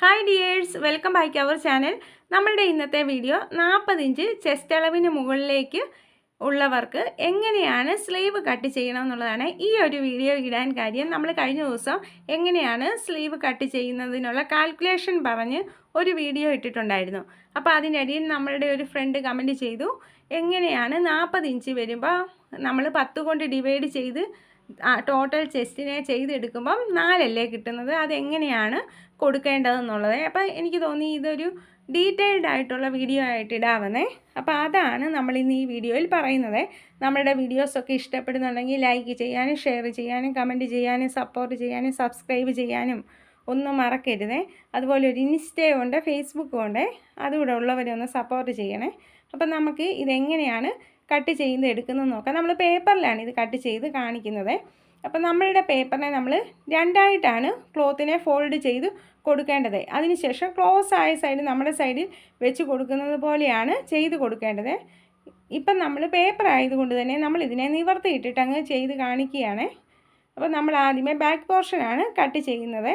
Hi dears welcome back our channel നമ്മളുടെ ഇന്നത്തെ video നാൽപ്പത് ഇഞ്ച് ചെസ്റ്റ് അളവിന് മുകളിലേക്ക് ഉള്ളവർക്ക് എങ്ങനെയാണ് സ്ലീവ് കട്ട് ചെയ്യണം എന്നുള്ളതാണ് ഈ ഒരു വീഡിയോ ഇടാൻ കാര്യം. നമ്മൾ കഴിഞ്ഞ ദിവസം എങ്ങനെയാണ് സ്ലീവ് കട്ട് ചെയ്യുന്നതിനുള്ള കാൽക്കുലേഷൻ പറഞ്ഞ് ഒരു വീഡിയോ ഇട്ടിട്ടുണ്ടായിരുന്നു. അപ്പോൾ അതിനിടയിൽ നമ്മളുടെ ഒരു ഫ്രണ്ട് കമന്റ് ചെയ്തു. എങ്ങനെയാണ് നാൽപ്പത് ഇഞ്ച് വരുമ്പോൾ നമ്മൾ പത്ത് കൊണ്ട് ഡിവൈഡ് ചെയ്ത് ടോട്ടൽ ചെസ്റ്റിനെ ചെയ്തെടുക്കുമ്പം നാലല്ലേ കിട്ടുന്നത്? അതെങ്ങനെയാണ് കൊടുക്കേണ്ടതെന്നുള്ളത്? അപ്പോൾ എനിക്ക് തോന്നി ഇതൊരു ഡീറ്റെയിൽഡ് ആയിട്ടുള്ള വീഡിയോ ആയിട്ട് ഇടാവുന്നേ അപ്പോൾ അതാണ് നമ്മൾ ഇന്ന് ഈ വീഡിയോയിൽ പറയുന്നത്. നമ്മളുടെ വീഡിയോസൊക്കെ ഇഷ്ടപ്പെടുന്നുണ്ടെങ്കിൽ ലൈക്ക് ചെയ്യാനും ഷെയർ ചെയ്യാനും കമന്റ് ചെയ്യാനും സപ്പോർട്ട് ചെയ്യാനും സബ്സ്ക്രൈബ് ചെയ്യാനും ഒന്നും മറക്കരുതേ. അതുപോലെ ഒരു ഇൻസ്റ്റയും ഉണ്ട് ഫേസ്ബുക്കും ഉണ്ട്. അതുകൂടെ ഉള്ളവരെ ഒന്ന് സപ്പോർട്ട് ചെയ്യണേ. അപ്പം നമുക്ക് ഇതെങ്ങനെയാണ് കട്ട് ചെയ്ത് എടുക്കുന്നത് നോക്കാം. നമ്മൾ പേപ്പറിലാണ് ഇത് കട്ട് ചെയ്ത് കാണിക്കുന്നത്. അപ്പോൾ നമ്മളുടെ പേപ്പറിനെ നമ്മൾ രണ്ടായിട്ടാണ് ക്ലോത്തിനെ ഫോൾഡ് ചെയ്ത് കൊടുക്കേണ്ടത്. അതിനുശേഷം ക്ലോസ് ആയ സൈഡ് നമ്മുടെ സൈഡിൽ വെച്ച് കൊടുക്കുന്നത് പോലെയാണ് ചെയ്ത് കൊടുക്കേണ്ടത്. ഇപ്പം നമ്മൾ പേപ്പർ ആയതുകൊണ്ട് തന്നെ നമ്മൾ ഇതിനെ നിവർത്തിയിട്ടിട്ട് അങ്ങ് ചെയ്ത് കാണിക്കുകയാണ്. അപ്പോൾ നമ്മൾ ആദ്യമേ ബാക്ക് പോർഷനാണ് കട്ട് ചെയ്യുന്നത്.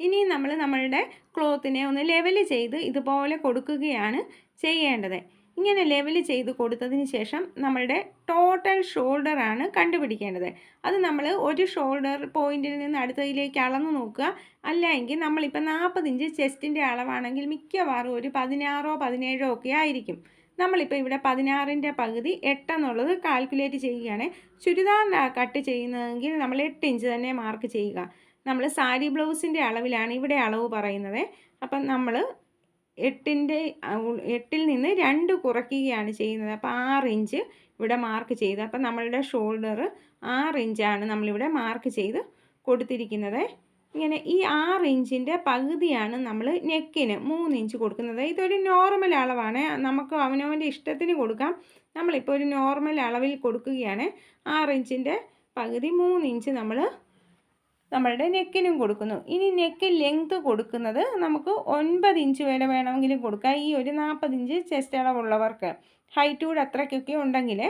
ഇനി നമ്മൾ നമ്മളുടെ ക്ലോത്തിനെ ഒന്ന് ലെവൽ ചെയ്ത് ഇതുപോലെ കൊടുക്കുകയാണ് ചെയ്യേണ്ടത്. ഇങ്ങനെ ലെവൽ ചെയ്ത് കൊടുത്തതിന് ശേഷം നമ്മളുടെ ടോട്ടൽ ഷോൾഡർ ആണ് കണ്ടുപിടിക്കേണ്ടത്. അത് നമ്മൾ ഒരു ഷോൾഡർ പോയിന്റിൽ നിന്ന് അടുത്തതിലേക്ക് അളന്ന് നോക്കുക. അല്ല എങ്കിൽ നമ്മളിപ്പോൾ നാൽപ്പത് ഇഞ്ച് ചെസ്റ്റിന്റെ അളവാണെങ്കിൽ മിക്കവാറും ഒരു പതിനാറോ പതിനേഴോ ഒക്കെ ആയിരിക്കും. നമ്മളിപ്പോൾ ഇവിടെ പതിനാറിന്റെ പകുതി എട്ടെന്നുള്ളത് കാൽക്കുലേറ്റ് ചെയ്യുകയാണ്. ചുരിദാർ കട്ട് ചെയ്യുന്നതെങ്കിൽ നമ്മൾ എട്ട് ഇഞ്ച് തന്നെ മാർക്ക് ചെയ്യുക. നമ്മൾ സാരി ബ്ലൗസിന്റെ അളവിലാണ് ഇവിടെ അളവ് പറയുന്നത്. അപ്പം നമ്മൾ എട്ടിന്റെ എട്ടിൽ നിന്ന് രണ്ട് കുറയ്ക്കുകയാണ് ചെയ്യുന്നത്. അപ്പോൾ ആറ് ഇഞ്ച് ഇവിടെ മാർക്ക് ചെയ്ത് അപ്പോൾ നമ്മളുടെ ഷോൾഡർ ആറ് ഇഞ്ചാണ് നമ്മളിവിടെ മാർക്ക് ചെയ്ത് കൊടുത്തിരിക്കുന്നത്. ഇങ്ങനെ ഈ ആറ് ഇഞ്ചിന്റെ പകുതിയാണ് നമ്മൾ നെക്കിന് മൂന്ന് ഇഞ്ച് കൊടുക്കുന്നത്. ഇതൊരു നോർമൽ അളവാണ്. നമുക്ക് അവനവന്റെ ഇഷ്ടത്തിന് കൊടുക്കാം. നമ്മളിപ്പോൾ ഒരു നോർമൽ അളവിൽ കൊടുക്കുകയാണ്. ആറ് ഇഞ്ചിന്റെ പകുതി മൂന്ന് ഇഞ്ച് നമ്മൾ നമ്മളുടെ നെക്കിനും കൊടുക്കുന്നു. ഇനി നെക്ക് ലെങ്ത് കൊടുക്കുന്നത് നമുക്ക് ഒൻപത് ഇഞ്ച് വരെ വേണമെങ്കിലും കൊടുക്കാം. ഈ ഒരു നാൽപ്പത് ഇഞ്ച് ചെസ്റ്റ് അളവുള്ളവർക്ക് ഹൈറ്റ് കൂടെ അത്രയ്ക്കൊക്കെ ഉണ്ടെങ്കിൽ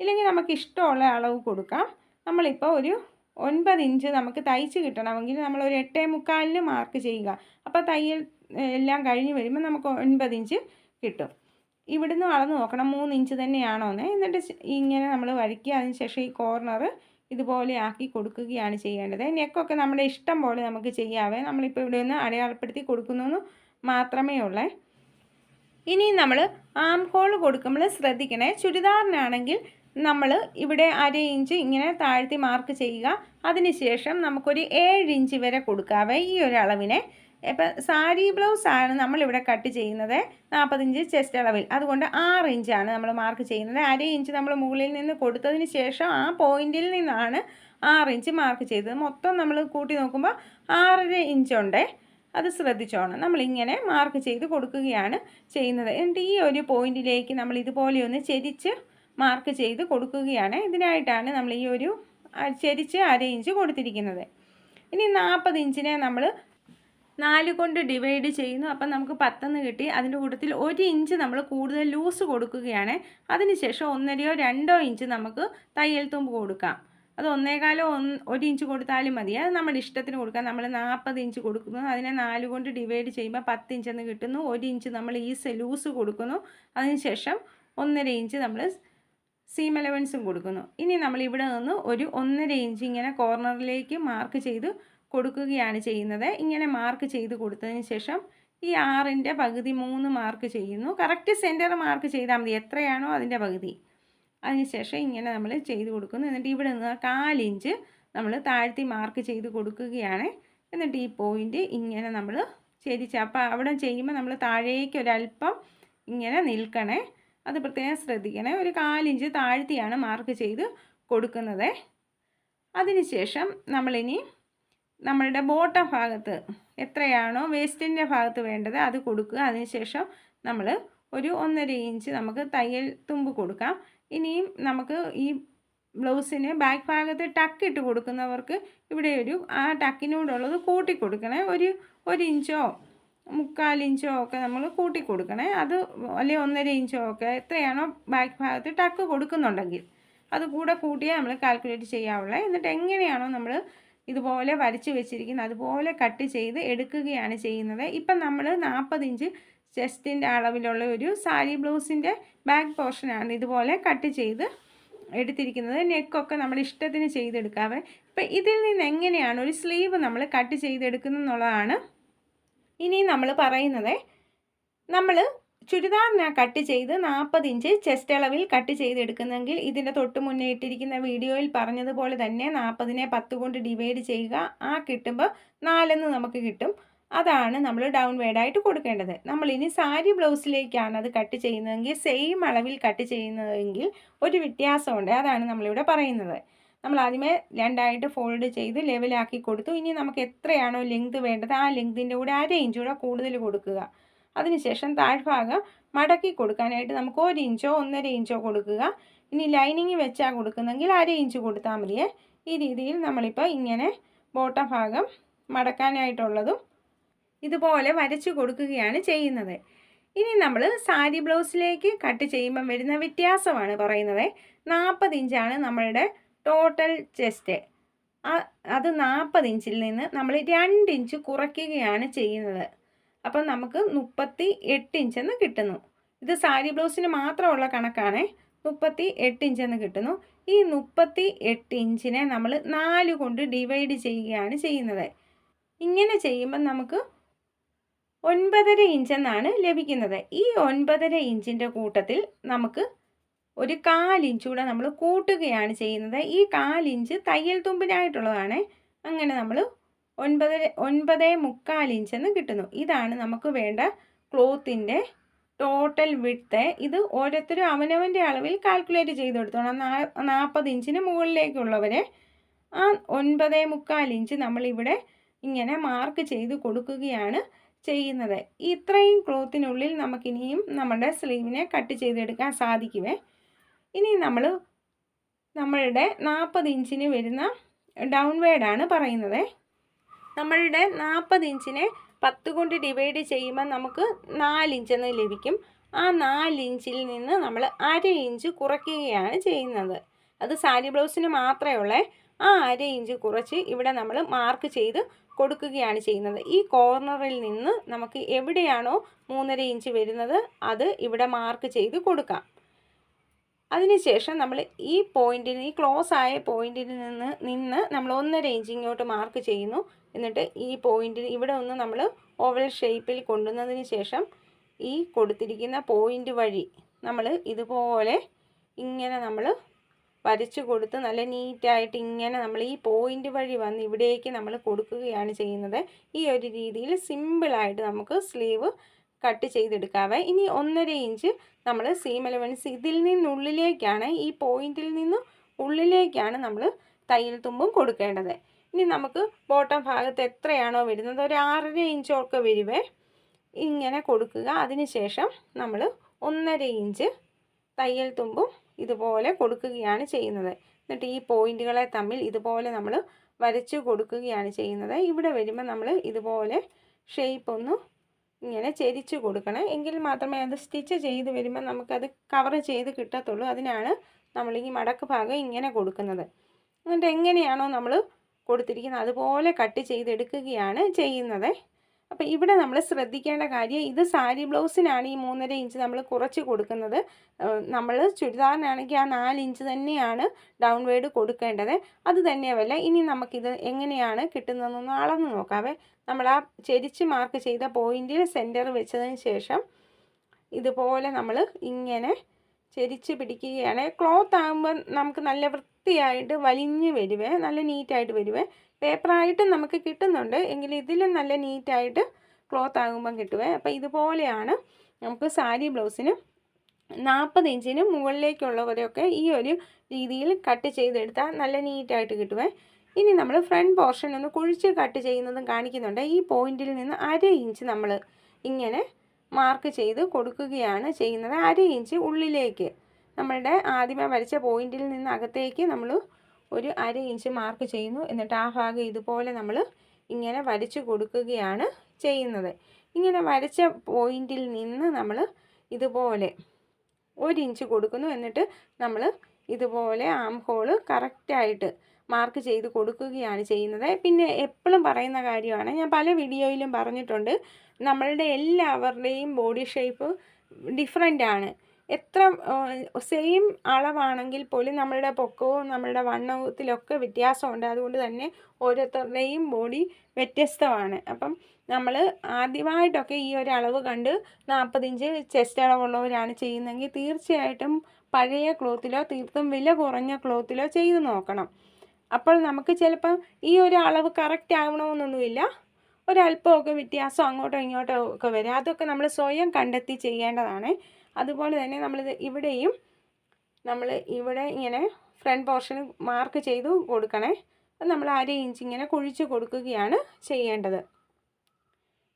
ഇല്ലെങ്കിൽ നമുക്ക് ഇഷ്ടമുള്ള അളവ് കൊടുക്കാം. നമ്മളിപ്പോൾ ഒരു ഒൻപത് ഇഞ്ച് നമുക്ക് തയ്ച്ച് കിട്ടണമെങ്കിൽ നമ്മൾ ഒരു എട്ടേ മുക്കാലിന് മാർക്ക് ചെയ്യുക. അപ്പോൾ തയ്യൽ എല്ലാം കഴിഞ്ഞ് വരുമ്പോൾ നമുക്ക് ഒൻപത് ഇഞ്ച് കിട്ടും. ഇവിടുന്ന് അളന്ന് നോക്കണം. മൂന്ന് ഇഞ്ച് തന്നെയാണോ എന്ന് എന്നിട്ട് ഇങ്ങനെ നമ്മൾ വരയ്ക്കുക. അതിന് ശേഷം ഈ കോർണർ ഇതുപോലെ ആക്കി കൊടുക്കുകയാണ് ചെയ്യേണ്ടത്. നെക്കൊക്കെ നമ്മുടെ ഇഷ്ടം പോലെ നമുക്ക് ചെയ്യാവേ. നമ്മളിപ്പോൾ ഇവിടെ ഒന്ന് അടയാളപ്പെടുത്തി കൊടുക്കുന്നു മാത്രമേ ഉള്ളേ. ഇനി നമ്മൾ ആം ഹോൾ കൊടുക്കുമ്പോൾ ശ്രദ്ധിക്കണേ. ചുരിദാറിനാണെങ്കിൽ നമ്മൾ ഇവിടെ അര ഇഞ്ച് ഇങ്ങനെ താഴ്ത്തി മാർക്ക് ചെയ്യുക. അതിനുശേഷം നമുക്കൊരു ഏഴ് ഇഞ്ച് വരെ കൊടുക്കാവേ ഈ ഒരു അളവിനെ. ഇപ്പം സാരി ബ്ലൗസാണ് നമ്മളിവിടെ കട്ട് ചെയ്യുന്നത് നാൽപ്പത്തിഞ്ച് ചെസ്റ്റ് അളവിൽ. അതുകൊണ്ട് ആറ് ഇഞ്ചാണ് നമ്മൾ മാർക്ക് ചെയ്യുന്നത്. അര ഇഞ്ച് നമ്മൾ മുകളിൽ നിന്ന് കൊടുത്തതിന് ശേഷം ആ പോയിന്റിൽ നിന്നാണ് ആറ് ഇഞ്ച് മാർക്ക് ചെയ്തത്. മൊത്തം നമ്മൾ കൂട്ടി നോക്കുമ്പോൾ ആറര ഇഞ്ചുണ്ട്. അത് ശ്രദ്ധിച്ചോണം. നമ്മളിങ്ങനെ മാർക്ക് ചെയ്ത് കൊടുക്കുകയാണ് ചെയ്യുന്നത്. എന്നിട്ട് ഈ ഒരു പോയിന്റിലേക്ക് നമ്മൾ ഇതുപോലെയൊന്ന് ചെരിച്ച് മാർക്ക് ചെയ്ത് കൊടുക്കുകയാണ്. ഇതിനായിട്ടാണ് നമ്മൾ ഈ ഒരു ചെരിച്ച് അര ഇഞ്ച് കൊടുത്തിരിക്കുന്നത്. ഇനി നാൽപ്പത് ഇഞ്ചിനെ നമ്മൾ നാല് കൊണ്ട് ഡിവൈഡ് ചെയ്യുന്നു. അപ്പം നമുക്ക് പത്തെന്ന് കിട്ടി. അതിന്റെ കൂട്ടത്തിൽ ഒരു ഇഞ്ച് നമ്മൾ കൂടുതൽ ലൂസ് കൊടുക്കുകയാണ്. അതിനുശേഷം ഒന്നരയോ രണ്ടോ ഇഞ്ച് നമുക്ക് തയ്യൽ തുമ്പ് കൊടുക്കാം. അത് ഒന്നേകാലോ ഒന്ന് ഒരു ഇഞ്ച് കൊടുത്താലും മതി. അത് നമ്മുടെ ഇഷ്ടത്തിന് കൊടുക്കാം. നമ്മൾ നാൽപ്പത് ഇഞ്ച് കൊടുക്കുന്നു. അതിനെ നാല് കൊണ്ട് ഡിവൈഡ് ചെയ്യുമ്പോൾ പത്ത് ഇഞ്ചെന്ന് കിട്ടുന്നു. ഒരു ഇഞ്ച് നമ്മൾ ഈ ലൂസ് കൊടുക്കുന്നു. അതിനുശേഷം ഒന്നര ഇഞ്ച് നമ്മൾ സീം അലവൻസും കൊടുക്കുന്നു. ഇനി നമ്മൾ ഇവിടെ നിന്ന് ഒരു ഒന്നര ഇഞ്ച് ഇങ്ങനെ കോർണറിലേക്ക് മാർക്ക് ചെയ്ത് കൊടുക്കുകയാണ് ചെയ്യുന്നത്. ഇങ്ങനെ മാർക്ക് ചെയ്ത് കൊടുത്തതിന് ശേഷം ഈ ആറിന്റെ പകുതി മൂന്ന് മാർക്ക് ചെയ്യുന്നു. കറക്റ്റ് സെന്റർ മാർക്ക് ചെയ്താൽ മതി. എത്രയാണോ അതിന്റെ പകുതി. അതിനുശേഷം ഇങ്ങനെ നമ്മൾ ചെയ്ത് കൊടുക്കുന്നു. എന്നിട്ട് ഇവിടെ നിന്ന് കാലിഞ്ച് നമ്മൾ താഴ്ത്തി മാർക്ക് ചെയ്ത് കൊടുക്കുകയാണ്. എന്നിട്ട് ഈ പോയിന്റ് ഇങ്ങനെ നമ്മൾ ചെരിച്ച് അപ്പോൾ അവിടെ ചെയ്യുമ്പോൾ നമ്മൾ താഴേക്ക് ഒരല്പം ഇങ്ങനെ നിൽക്കണേ. അത് പ്രത്യേകം ശ്രദ്ധിക്കണേ. ഒരു കാലിഞ്ച് താഴ്ത്തിയാണ് മാർക്ക് ചെയ്ത് കൊടുക്കുന്നത്. അതിനുശേഷം നമ്മളിനി നമ്മളുടെ ബോട്ടം ഭാഗത്ത് എത്രയാണോ വേസ്റ്റിന്റെ ഭാഗത്ത് വേണ്ടത് അത് കൊടുക്കുക. അതിനുശേഷം നമ്മൾ ഒരു ഒന്നര ഇഞ്ച് നമുക്ക് തയ്യൽ തുമ്പ് കൊടുക്കാം. ഇനിയും നമുക്ക് ഈ ബ്ലൗസിന് ബാക്ക് ഭാഗത്ത് ടക്ക് ഇട്ട് കൊടുക്കുന്നവർക്ക് ഇവിടെ ഒരു ആ ടക്കിനോടുള്ളത് കൂട്ടി കൊടുക്കണേ. ഒരു ഒരു ഇഞ്ചോ മുക്കാൽ ഇഞ്ചോ ഒക്കെ നമ്മൾ കൂട്ടി കൊടുക്കണേ. അത് അല്ലെങ്കിൽ ഒന്നര ഇഞ്ചോ ഒക്കെ എത്രയാണോ ബാക്ക് ഭാഗത്ത് ടക്ക് കൊടുക്കുന്നുണ്ടെങ്കിൽ. അത് കൂടെ കൂട്ടിയേ നമ്മൾ കാൽക്കുലേറ്റ് ചെയ്യാവുള്ളൂ. എന്നിട്ട് എങ്ങനെയാണോ നമ്മൾ ഇതുപോലെ വരച്ച് വെച്ചിരിക്കുന്നത് അതുപോലെ കട്ട് ചെയ്ത് എടുക്കുകയാണ് ചെയ്യുന്നത്. ഇപ്പം നമ്മൾ നാൽപ്പത് ഇഞ്ച് ചെസ്റ്റിന്റെ അളവിലുള്ള ഒരു സാരി ബ്ലൗസിന്റെ ബാക്ക് പോർഷനാണ് ഇതുപോലെ കട്ട് ചെയ്ത് എടുത്തിരിക്കുന്നത്. നെക്കൊക്കെ നമ്മൾ ഇഷ്ടത്തിന് ചെയ്തെടുക്കാവേ. ഇപ്പം ഇതിൽ നിന്ന് എങ്ങനെയാണ് ഒരു സ്ലീവ് നമ്മൾ കട്ട് ചെയ്തെടുക്കുന്നുള്ളതാണ് ഇനി നമ്മൾ പറയുന്നത്. നമ്മൾ ചുരിദാറിനാ കട്ട് ചെയ്ത് നാൽപ്പത് ഇഞ്ച് ചെസ്റ്റ് അളവിൽ കട്ട് ചെയ്തെടുക്കുന്നെങ്കിൽ ഇതിന്റെ തൊട്ട് മുന്നേ ഇട്ടിരിക്കുന്ന വീഡിയോയിൽ പറഞ്ഞതുപോലെ തന്നെ നാൽപ്പതിനെ പത്ത് കൊണ്ട് ഡിവൈഡ് ചെയ്യുക. ആ കിട്ടുമ്പോൾ നാലെന്ന് നമുക്ക് കിട്ടും. അതാണ് നമ്മൾ ഡൗൺ വേഡായിട്ട് കൊടുക്കേണ്ടത്. നമ്മൾ ഇനി സാരി ബ്ലൗസിലേക്കാണ് അത് കട്ട് ചെയ്യുന്നതെങ്കിൽ സെയിം അളവിൽ കട്ട് ചെയ്യുന്നതെങ്കിൽ ഒരു വ്യത്യാസമുണ്ട്. അതാണ് നമ്മളിവിടെ പറയുന്നത്. നമ്മൾ ആദ്യമേ രണ്ടായിട്ട് ഫോൾഡ് ചെയ്ത് ലെവലാക്കി കൊടുത്തു. ഇനി നമുക്ക് എത്രയാണോ ലെങ്ത് വേണ്ടത് ആ ലെങ്തിന്റെ കൂടെ അര ഇഞ്ച് കൂടെ കൂടുതൽ കൊടുക്കുക. അതിനുശേഷം താഴ്ഭാഗം മടക്കി കൊടുക്കാനായിട്ട് നമുക്ക് ഒരു ഇഞ്ചോ ഒന്നര ഇഞ്ചോ കൊടുക്കുക. ഇനി ലൈനിങ് വെച്ചാൽ കൊടുക്കുന്നെങ്കിൽ അര ഇഞ്ച് കൊടുത്താൽ മതിയേ ഈ രീതിയിൽ നമ്മളിപ്പോൾ ഇങ്ങനെ ബോട്ടം ഭാഗം മടക്കാനായിട്ടുള്ളതും ഇതുപോലെ വരച്ചു കൊടുക്കുകയാണ് ചെയ്യുന്നത്. ഇനി നമ്മൾ സാരി ബ്ലൗസിലേക്ക് കട്ട് ചെയ്യുമ്പം വരുന്ന വ്യത്യാസമാണ് പറയുന്നത്. നാൽപ്പത് ഇഞ്ചാണ് നമ്മളുടെ ടോട്ടൽ ചെസ്റ്റ് അത് നാൽപ്പത് ഇഞ്ചിൽ നിന്ന് നമ്മൾ രണ്ട് ഇഞ്ച് കുറയ്ക്കുകയാണ് ചെയ്യുന്നത്. അപ്പം നമുക്ക് മുപ്പത്തി എട്ട് ഇഞ്ചെന്ന് കിട്ടുന്നു. ഇത് സാരി ബ്ലൗസിന് മാത്രമുള്ള കണക്കാണ്. മുപ്പത്തി എട്ട് ഇഞ്ചെന്ന് കിട്ടുന്നു. ഈ മുപ്പത്തി എട്ട് ഇഞ്ചിനെ നമ്മൾ നാല് കൊണ്ട് ഡിവൈഡ് ചെയ്യുകയാണ് ചെയ്യുന്നത്. ഇങ്ങനെ ചെയ്യുമ്പോൾ നമുക്ക് ഒൻപതര ഇഞ്ചെന്നാണ് ലഭിക്കുന്നത്. ഈ ഒൻപതര ഇഞ്ചിന്റെ കൂട്ടത്തിൽ നമുക്ക് ഒരു കാലിഞ്ച് കൂടെ നമ്മൾ കൂട്ടുകയാണ് ചെയ്യുന്നത്. ഈ കാലിഞ്ച് തയ്യൽ തുമ്പിനായിട്ടുള്ളതാണ്. അങ്ങനെ നമ്മൾ ഒൻപത് ഒൻപത് മുക്കാൽ ഇഞ്ചെന്ന് കിട്ടുന്നു. ഇതാണ് നമുക്ക് വേണ്ട ക്ലോത്തിന്റെ ടോട്ടൽ വിട്ത്ത് ഇത് ഓരോരുത്തരും അവനവന്റെ അളവിൽ കാൽക്കുലേറ്റ് ചെയ്ത് കൊടുത്തോണം നാൽപ്പത് ഇഞ്ചിന് മുകളിലേക്കുള്ളവരെ ആ ഒൻപത് മുക്കാൽ ഇഞ്ച് നമ്മളിവിടെ ഇങ്ങനെ മാർക്ക് ചെയ്ത് കൊടുക്കുകയാണ് ചെയ്യുന്നത്. ഇത്രയും ക്ലോത്തിനുള്ളിൽ നമുക്കിനിയും നമ്മുടെ സ്ലീവിനെ കട്ട് ചെയ്തെടുക്കാൻ സാധിക്കുമേ. ഇനി നമ്മൾ നമ്മളുടെ നാൽപ്പത് ഇഞ്ചിന് വരുന്ന ഡൗൺ വേഡാണ് പറയുന്നത്. നമ്മളുടെ നാൽപ്പത് ഇഞ്ചിനെ പത്ത് കൊണ്ട് ഡിവൈഡ് ചെയ്യുമ്പോൾ നമുക്ക് നാലിഞ്ചെന്ന് ലഭിക്കും. ആ നാലിഞ്ചിൽ നിന്ന് നമ്മൾ അര ഇഞ്ച് കുറയ്ക്കുകയാണ് ചെയ്യുന്നത്. അത് സാരി ബ്ലൗസിന് മാത്രമേ ഉള്ളേ. ആ അര ഇഞ്ച് കുറച്ച് ഇവിടെ നമ്മൾ മാർക്ക് ചെയ്ത് കൊടുക്കുകയാണ് ചെയ്യുന്നത്. ഈ കോർണറിൽ നിന്ന് നമുക്ക് എവിടെയാണോ മൂന്നര ഇഞ്ച് വരുന്നത് അത് ഇവിടെ മാർക്ക് ചെയ്ത് കൊടുക്കാം. അതിനുശേഷം നമ്മൾ ഈ പോയിന്റിന് ഈ ക്ലോസ് ആയ പോയിന്റിൽ നിന്ന് നിന്ന് നമ്മൾ ഒന്ന് ഇഞ്ച് ഇങ്ങോട്ട് മാർക്ക് ചെയ്യുന്നു. എന്നിട്ട് ഈ പോയിന്റിൽ ഇവിടെ ഒന്ന് നമ്മൾ ഓവൽ ഷേപ്പിൽ കൊണ്ടുവന്നതിന് ശേഷം ഈ കൊടുത്തിരിക്കുന്ന പോയിന്റ് വഴി നമ്മൾ ഇതുപോലെ ഇങ്ങനെ നമ്മൾ വരച്ചു കൊടുത്ത് നല്ല നീറ്റായിട്ട് ഇങ്ങനെ നമ്മൾ ഈ പോയിന്റ് വഴി വന്ന് ഇവിടേക്ക് നമ്മൾ കൊടുക്കുകയാണ് ചെയ്യുന്നത്. ഈ ഒരു രീതിയിൽ സിമ്പിളായിട്ട് നമുക്ക് സ്ലീവ് കട്ട് ചെയ്തെടുക്കാവേ. ഇനി ഒന്നര ഇഞ്ച് നമ്മൾ സീം അലവൻസ് ഇതിൽ നിന്നുള്ളിലേക്കാണ് ഈ പോയിന്റിൽ നിന്ന് ഉള്ളിലേക്കാണ് നമ്മൾ തയ്യൽ തുമ്പും കൊടുക്കേണ്ടത്. ഇനി നമുക്ക് ബോട്ടം ഭാഗത്ത് എത്രയാണോ വരുന്നത്? ഒരു ആറര ഇഞ്ചൊക്കെ വരുവേ. ഇങ്ങനെ കൊടുക്കുക. അതിനുശേഷം നമ്മൾ ഒന്നര ഇഞ്ച് തയ്യൽ തുമ്പും ഇതുപോലെ കൊടുക്കുകയാണ് ചെയ്യുന്നത്. എന്നിട്ട് ഈ പോയിന്റുകളെ തമ്മിൽ ഇതുപോലെ നമ്മൾ വരച്ചു കൊടുക്കുകയാണ് ചെയ്യുന്നത്. ഇവിടെ വരുമ്പോൾ നമ്മൾ ഇതുപോലെ ഷേപ്പ് ഒന്ന് ഇങ്ങനെ ചെരിച്ച് കൊടുക്കണം. എങ്കിൽ മാത്രമേ അത് സ്റ്റിച്ച് ചെയ്ത് വരുമ്പോൾ നമുക്കത് കവർ ചെയ്ത് കിട്ടത്തുള്ളൂ. അതിനാണ് നമ്മൾ ഈ മടക്ക് ഭാഗം ഇങ്ങനെ കൊടുക്കുന്നത്. എന്നിട്ട് എങ്ങനെയാണോ നമ്മൾ കൊടുത്തിരിക്കുന്നത്. അതുപോലെ കട്ട് ചെയ്തെടുക്കുകയാണ് ചെയ്യുന്നത്. അപ്പോൾ ഇവിടെ നമ്മൾ ശ്രദ്ധിക്കേണ്ട കാര്യം ഇത് സാരി ബ്ലൗസിനാണ് ഈ മൂന്നര ഇഞ്ച് നമ്മൾ കുറച്ച് കൊടുക്കുന്നത്. നമ്മൾ ചുരിദാറിനാണെങ്കിൽ ആ നാല് ഇഞ്ച് തന്നെയാണ് ഡൗൺ വേഡ് കൊടുക്കേണ്ടത്. അത് തന്നെയല്ല ഇനി നമുക്കിത് എങ്ങനെയാണ് കിട്ടുന്നതെന്നൊന്ന് അളന്ന് നോക്കാവേ. നമ്മൾ ആ ചെരിച്ച് മാർക്ക് ചെയ്ത പോയിന്റിൽ സെന്റർ വെച്ചതിന് ശേഷം ഇതുപോലെ നമ്മൾ ഇങ്ങനെ ചെരിച്ച് പിടിക്കുകയാണ്. ക്ലോത്ത് ആകുമ്പോൾ നമുക്ക് നല്ല വൃത്തിയായിട്ട് വലിഞ്ഞ് വരുവേ നല്ല നീറ്റായിട്ട് വരുവേ. പേപ്പറായിട്ടും നമുക്ക് കിട്ടുന്നുണ്ട്. എങ്കിലും ഇതിലും നല്ല നീറ്റായിട്ട് ക്ലോത്ത് ആകുമ്പം കിട്ടുവേ. അപ്പോൾ ഇതുപോലെയാണ് നമുക്ക് സാരി ബ്ലൗസിന് നാൽപ്പത് ഇഞ്ചിന് മുകളിലേക്കുള്ളവരെയൊക്കെ ഈ ഒരു രീതിയിൽ കട്ട് ചെയ്തെടുത്താൽ നല്ല നീറ്റായിട്ട് കിട്ടുവേ. ഇനി നമ്മൾ ഫ്രണ്ട് പോർഷൻ ഒന്ന് കുഴിച്ച് കട്ട് ചെയ്യുന്നതും കാണിക്കുന്നുണ്ട്. ഈ പോയിന്റിൽ നിന്ന് അര ഇഞ്ച് നമ്മൾ ഇങ്ങനെ മാർക്ക് ചെയ്ത് കൊടുക്കുകയാണ് ചെയ്യുന്നത്. അര ഇഞ്ച് ഉള്ളിലേക്ക്. നമ്മളുടെ ആദ്യമേ വരച്ച പോയിന്റിൽ നിന്ന് അകത്തേക്ക് നമ്മൾ ഒരു അര ഇഞ്ച് മാർക്ക് ചെയ്യുന്നു. എന്നിട്ട് ആ ഭാഗം ഇതുപോലെ നമ്മൾ ഇങ്ങനെ വരച്ചു കൊടുക്കുകയാണ് ചെയ്യുന്നത്. ഇങ്ങനെ വരച്ച പോയിന്റിൽ നിന്ന് നമ്മൾ ഇതുപോലെ ഒരു ഇഞ്ച് കൊടുക്കുന്നു. എന്നിട്ട് നമ്മൾ ഇതുപോലെ ആം ഹോൾ കറക്റ്റായിട്ട് മാർക്ക് ചെയ്ത് കൊടുക്കുകയാണ് ചെയ്യുന്നത്. പിന്നെ എപ്പോഴും പറയുന്ന കാര്യമാണ് ഞാൻ പല വീഡിയോയിലും പറഞ്ഞിട്ടുണ്ട് നമ്മളുടെ എല്ലാവരുടെയും ബോഡി ഷേപ്പ് ഡിഫറെന്റ് ആണ്. എത്ര സെയിം അളവാണെങ്കിൽ പോലും നമ്മളുടെ പൊക്കവും നമ്മളുടെ വണ്ണത്തിലൊക്കെ വ്യത്യാസമുണ്ട്. അതുകൊണ്ട് തന്നെ ഓരോരുത്തരുടെയും ബോഡി വ്യത്യസ്തമാണ്. അപ്പം നമ്മൾ ആദ്യമായിട്ടൊക്കെ ഈ ഒരു അളവ് കണ്ട് നാൽപ്പത്തിഞ്ച് ചെസ്റ്റ് അളവുള്ളവരാണ് ചെയ്യുന്നതെങ്കിൽ തീർച്ചയായിട്ടും പഴയ ക്ലോത്തിലോ തീർത്തും വില കുറഞ്ഞ ക്ലോത്തിലോ ചെയ്ത് നോക്കണം. അപ്പോൾ നമുക്ക് ചിലപ്പം ഈ ഒരു അളവ് കറക്റ്റ് ആവണമെന്നൊന്നുമില്ല. ഒരല്പമൊക്കെ വ്യത്യാസം അങ്ങോട്ടോ ഇങ്ങോട്ടോ ഒക്കെ വരും. അതൊക്കെ നമ്മൾ സ്വയം കണ്ടെത്തി ചെയ്യേണ്ടതാണ്. അതുപോലെ തന്നെ നമ്മളിത് ഇവിടെയും നമ്മൾ ഇവിടെ ഇങ്ങനെ ഫ്രണ്ട് പോർഷൻ മാർക്ക് ചെയ്തു കൊടുക്കണേ. നമ്മൾ അര ഇഞ്ച് ഇങ്ങനെ കുഴിച്ച് കൊടുക്കുകയാണ് ചെയ്യേണ്ടത്.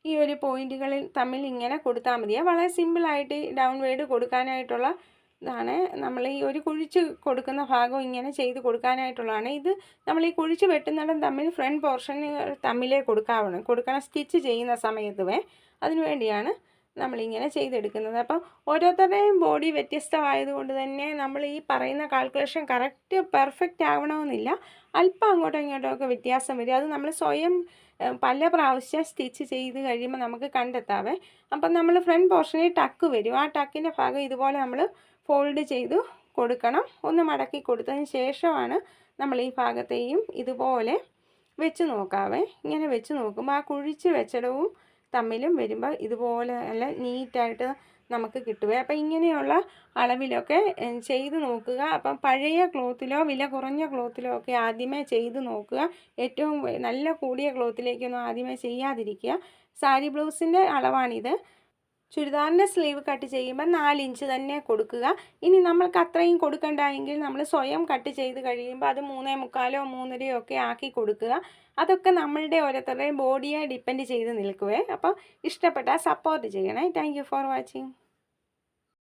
ഈ ഒരു പോയിന്റുകളിൽ തമ്മിൽ ഇങ്ങനെ കൊടുത്താൽ മതിയാണ് വളരെ സിമ്പിളായിട്ട് ഡൗൺ വേഡ് കൊടുക്കാനായിട്ടുള്ള ഇതാണ്. നമ്മൾ ഈ ഒരു കുഴിച്ച് കൊടുക്കുന്ന ഭാഗം ഇങ്ങനെ ചെയ്ത് കൊടുക്കാനായിട്ടുള്ളതാണ്. ഇത് നമ്മൾ ഈ കുഴിച്ച് വെട്ടുന്നിടം തമ്മിൽ ഫ്രണ്ട് പോർഷൻ തമ്മിലേ കൊടുക്കാവണം കൊടുക്കണം സ്റ്റിച്ച് ചെയ്യുന്ന സമയത്ത് വേ അതിനു വേണ്ടിയാണ് നമ്മളിങ്ങനെ ചെയ്തെടുക്കുന്നത്. അപ്പം ഓരോരുത്തരുടെയും ബോഡി വ്യത്യസ്തമായതുകൊണ്ട് തന്നെ നമ്മൾ ഈ പറയുന്ന കാൽക്കുലേഷൻ കറക്റ്റ് പെർഫെക്റ്റ് ആവണമെന്നില്ല. അല്പം അങ്ങോട്ടോ ഇങ്ങോട്ടോ ഒക്കെ വ്യത്യാസം വരും. അത് നമ്മൾ സ്വയം പല പ്രാവശ്യം സ്റ്റിച്ച് ചെയ്ത് കഴിയുമ്പോൾ നമുക്ക് കണ്ടെത്താവേ. അപ്പം നമ്മൾ ഫ്രണ്ട് പോർഷനിൽ ടക്ക് വരും. ആ ടക്കിന്റെ ഭാഗം ഇതുപോലെ നമ്മൾ ഫോൾഡ് ചെയ്ത് കൊടുക്കണം. ഒന്ന് മടക്കി കൊടുത്തതിന് ശേഷമാണ് നമ്മൾ ഈ ഭാഗത്തെയും ഇതുപോലെ വെച്ച് നോക്കാവേ. ഇങ്ങനെ വെച്ച് നോക്കുമ്പോൾ ആ കുഴിച്ച് വെച്ചിടവും തമ്മിലും വരുമ്പോൾ ഇതുപോലെ നല്ല നീറ്റായിട്ട് നമുക്ക് കിട്ടുക അപ്പം ഇങ്ങനെയുള്ള അളവിലൊക്കെ ചെയ്ത് നോക്കുക. അപ്പം പഴയ ക്ലോത്തിലോ വില കുറഞ്ഞ ക്ലോത്തിലോ ഒക്കെ ആദ്യമേ ചെയ്ത് നോക്കുക. ഏറ്റവും നല്ല കൂടിയ ക്ലോത്തിലേക്കൊന്നും ആദ്യമേ ചെയ്യാതിരിക്കുക. സാരി ബ്ലൗസിന്റെ അളവാണിത്. ചുരിദാറിന്റെ സ്ലീവ് കട്ട് ചെയ്യുമ്പോൾ നാല് ഇഞ്ച് തന്നെ കൊടുക്കുക. ഇനി നമ്മൾക്ക് അത്രയും കൊടുക്കണ്ടെങ്കിൽ നമ്മൾ സ്വയം കട്ട് ചെയ്ത് കഴിയുമ്പോൾ അത് മൂന്നേ മുക്കാലോ മൂന്നരയോ ഒക്കെ ആക്കി കൊടുക്കുക. അതൊക്കെ നമ്മളുടെ ഓരോരുത്തരുടെയും ബോഡിയെ ഡിപ്പെൻഡ് ചെയ്ത് നിൽക്കുവേ. അപ്പോൾ ഇഷ്ടപ്പെട്ടാൽ സപ്പോർട്ട് ചെയ്യണേ. Thank for watching